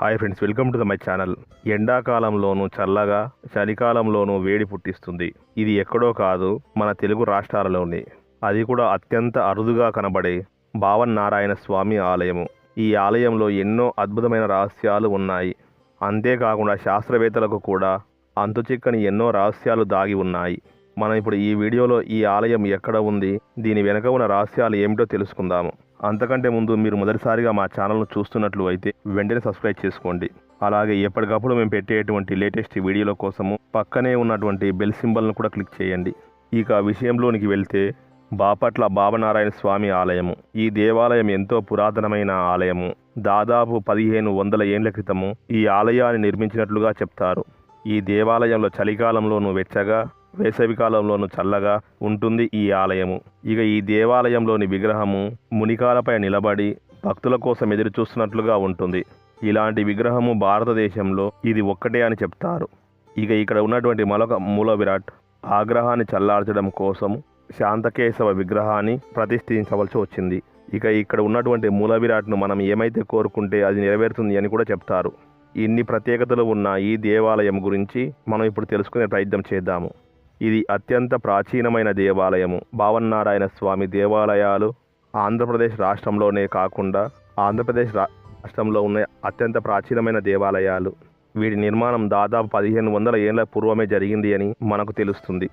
Hi friends welcome to the my channel ఎండాకాలంలోనూ చల్లగా చలికాలంలోనూ వేడి పుట్టిస్తుంది. ఇది ఎక్కడో కాదు మన తెలుగు రాష్ట్రాలలోని. అది కూడా అత్యంత అరుదుగా కనబడే భావన్ నారాయణ స్వామి ఆలయము. ఈ ఆలయంలో ఎన్నో అద్భుతమైన రహస్యాలు ఉన్నాయి. అంతేకాకుండా శాస్త్రవేత్తలకు కూడా అంతుచిక్కని ఎన్నో రహస్యాలు దాగి ఉన్నాయి. మనం ఇప్పుడు ఈ వీడియోలో ఈ ఆలయం ఎక్కడ ఉంది దీని వెనక ఉన్న రహస్యాలు ఏమిటో తెలుసుకుందాము. అంతకంటే ముందు మీరు మొదటిసారిగా మా ఛానల్ను చూస్తున్నట్లు అయితే వెంటనే సబ్స్క్రైబ్ చేసుకోండి. అలాగే ఎప్పటికప్పుడు మేము పెట్టేటువంటి లేటెస్ట్ వీడియోల కోసము పక్కనే ఉన్నటువంటి బెల్ సింబల్ను కూడా క్లిక్ చేయండి. ఇక విషయంలోనికి వెళ్తే బాపట్ల బాబనారాయణ స్వామి ఆలయము. ఈ దేవాలయం ఎంతో పురాతనమైన ఆలయము. దాదాపు పదిహేను వందల ఏండ్ల క్రితము ఈ ఆలయాన్ని నిర్మించినట్లుగా చెప్తారు. ఈ దేవాలయంలో చలికాలంలోనూ వెచ్చగా వేసవికాలంలోనూ చల్లగా ఉంటుంది ఈ ఆలయము. ఇక ఈ దేవాలయంలోని విగ్రహము మునికాలపై నిలబడి భక్తుల కోసం ఎదురు చూస్తున్నట్లుగా ఉంటుంది. ఇలాంటి విగ్రహము భారతదేశంలో ఇది ఒక్కటే అని చెప్తారు. ఇక ఇక్కడ ఉన్నటువంటి మరొక మూల విరాట్ ఆగ్రహాన్ని చల్లార్చడం కోసం శాంతకేశవ విగ్రహాన్ని ప్రతిష్ఠించవలసి వచ్చింది. ఇక ఇక్కడ ఉన్నటువంటి మూల విరాట్ను మనం ఏమైతే కోరుకుంటే అది నెరవేరుతుంది అని కూడా చెప్తారు. ఇన్ని ప్రత్యేకతలు ఉన్న ఈ దేవాలయం గురించి మనం ఇప్పుడు తెలుసుకునే ప్రయత్నం చేద్దాము. ఇది అత్యంత ప్రాచీనమైన దేవాలయము. భావన్నారాయణ స్వామి దేవాలయాలు ఆంధ్రప్రదేశ్ రాష్ట్రంలోనే కాకుండా ఆంధ్రప్రదేశ్ రాష్ట్రంలో ఉన్న అత్యంత ప్రాచీనమైన దేవాలయాలు. వీటి నిర్మాణం దాదాపు పదిహేను వందల ఏళ్ళ పూర్వమే జరిగింది అని మనకు తెలుస్తుంది.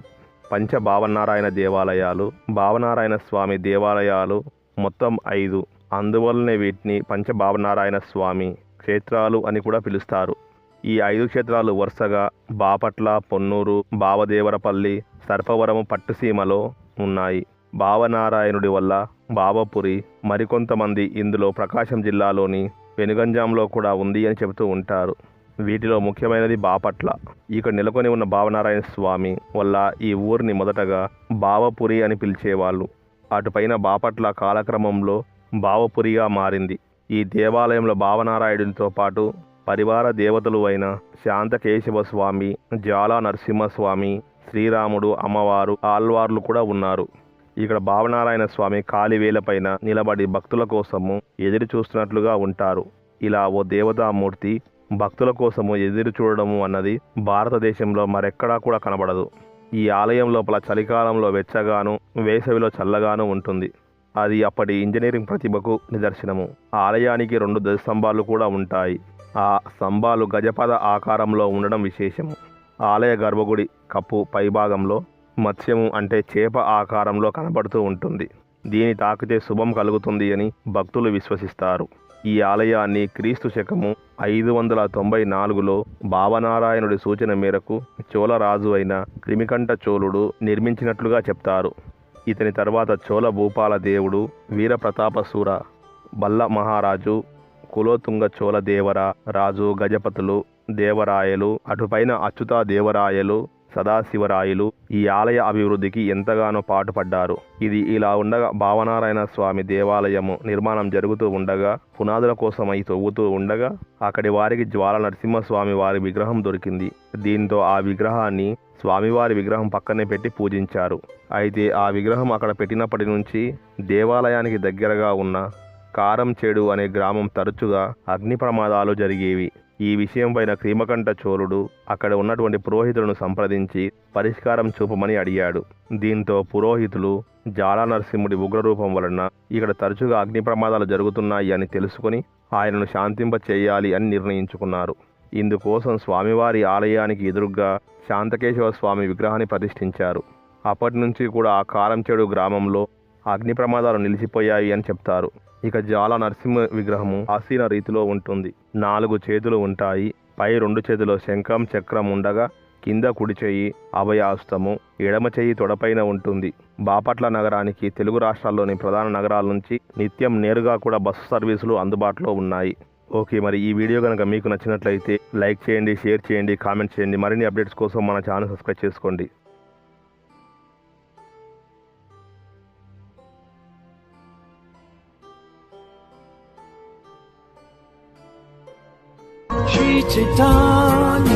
పంచ భావనారాయణ దేవాలయాలు భావనారాయణ స్వామి దేవాలయాలు మొత్తం ఐదు. అందువల్లనే వీటిని పంచ భావనారాయణ స్వామి క్షేత్రాలు అని కూడా పిలుస్తారు. ఈ ఐదు క్షేత్రాలు వరుసగా బాపట్ల పొన్నూరు బావదేవరపల్లి సర్పవరము పట్టుసీమలో ఉన్నాయి. భావనారాయణుడి వల్ల బావపురి మరికొంతమంది ఇందులో ప్రకాశం జిల్లాలోని వెనుగంజాంలో కూడా ఉంది అని చెబుతూ ఉంటారు. వీటిలో ముఖ్యమైనది బాపట్ల. ఇక్కడ నెలకొని ఉన్న భావనారాయణ స్వామి వల్ల ఈ ఊరిని మొదటగా బావపురి అని పిలిచేవాళ్ళు. అటుపైన బాపట్ల కాలక్రమంలో బావపురిగా మారింది. ఈ దేవాలయంలో భావనారాయణునితో పాటు పరివార దేవతలు అయిన శాంతకేశవ స్వామి జ్వాలా నరసింహస్వామి శ్రీరాముడు అమ్మవారు ఆల్వార్లు కూడా ఉన్నారు. ఇక్కడ భావనారాయణ స్వామి కాలివేలపైన నిలబడి భక్తుల కోసము ఎదురు చూస్తున్నట్లుగా ఉంటారు. ఇలా ఓ దేవతామూర్తి భక్తుల కోసము ఎదురు చూడడము అన్నది భారతదేశంలో మరెక్కడా కూడా కనబడదు. ఈ ఆలయం లోపల చలికాలంలో వెచ్చగాను వేసవిలో చల్లగాను ఉంటుంది. అది అప్పటి ఇంజనీరింగ్ ప్రతిభకు నిదర్శనము. ఆలయానికి రెండు దశ స్తంభాలు కూడా ఉంటాయి. ఆ స్తంభాలు గజపద ఆకారంలో ఉండడం విశేషము. ఆలయ గర్భగుడి కప్పు పైభాగంలో మత్స్యము అంటే చేప ఆకారంలో కనబడుతూ ఉంటుంది. దీని తాకితే శుభం కలుగుతుంది అని భక్తులు విశ్వసిస్తారు. ఈ ఆలయాన్ని క్రీస్తు శకము ఐదు వందల తొంభై నాలుగులో భావనారాయణుడి సూచన మేరకు చోళరాజు అయిన క్రిమికంఠ చోళుడు నిర్మించినట్లుగా చెప్తారు. ఇతని తర్వాత చోళ భూపాల దేవుడు వీరప్రతాపసూర బల్ల మహారాజు కులోతుంగ చోళ దేవర రాజు గజపతులు దేవరాయలు అటుపైన అచ్యుత దేవరాయలు సదాశివరాయలు ఈ ఆలయ అభివృద్ధికి ఎంతగానో పాటుపడ్డారు. ఇది ఇలా ఉండగా భావనారాయణ స్వామి దేవాలయము నిర్మాణం జరుగుతూ ఉండగా పునాదుల కోసమై తవ్వుతూ ఉండగా అక్కడి వారికి జ్వాల నరసింహస్వామి వారి విగ్రహం దొరికింది. దీంతో ఆ విగ్రహాన్ని స్వామివారి విగ్రహం పక్కనే పెట్టి పూజించారు. అయితే ఆ విగ్రహం అక్కడ పెట్టినప్పటి నుంచి దేవాలయానికి దగ్గరగా ఉన్న కారంచేడు అనే గ్రామం తరచుగా అగ్ని ప్రమాదాలు జరిగేవి. ఈ విషయంపైన క్రీమకంఠ చోళుడు అక్కడ ఉన్నటువంటి పురోహితులను సంప్రదించి పరిష్కారం చూపమని అడిగాడు. దీంతో పురోహితులు జాలా నరసింహుడి ఉగ్రరూపం వలన ఇక్కడ తరచుగా అగ్ని ప్రమాదాలు జరుగుతున్నాయి అని తెలుసుకుని ఆయనను శాంతింప చేయాలి అని నిర్ణయించుకున్నారు. ఇందుకోసం స్వామివారి ఆలయానికి ఎదురుగ్గా శాంతకేశవ స్వామి విగ్రహాన్ని ప్రతిష్ఠించారు. అప్పటి నుంచి కూడా ఆ కారంచెడు గ్రామంలో అగ్ని ప్రమాదాలు నిలిచిపోయాయి అని చెప్తారు. ఇక జాల నరసింహ విగ్రహము ఆసీన రీతిలో ఉంటుంది. నాలుగు చేతులు ఉంటాయి. పై రెండు చేతులు శంఖం చక్రం ఉండగా కింద కుడి చేయి అభయాస్తము ఎడమ చేయి తొడపైన ఉంటుంది. బాపట్ల నగరానికి తెలుగు రాష్ట్రాల్లోని ప్రధాన నగరాల నుంచి నిత్యం నేరుగా కూడా బస్సు సర్వీసులు అందుబాటులో ఉన్నాయి. ఓకే మరి ఈ వీడియో కనుక మీకు నచ్చినట్లయితే లైక్ చేయండి షేర్ చేయండి కామెంట్ చేయండి. మరిన్ని అప్డేట్స్ కోసం మన ఛానల్ సబ్స్క్రైబ్ చేసుకోండి. 一段。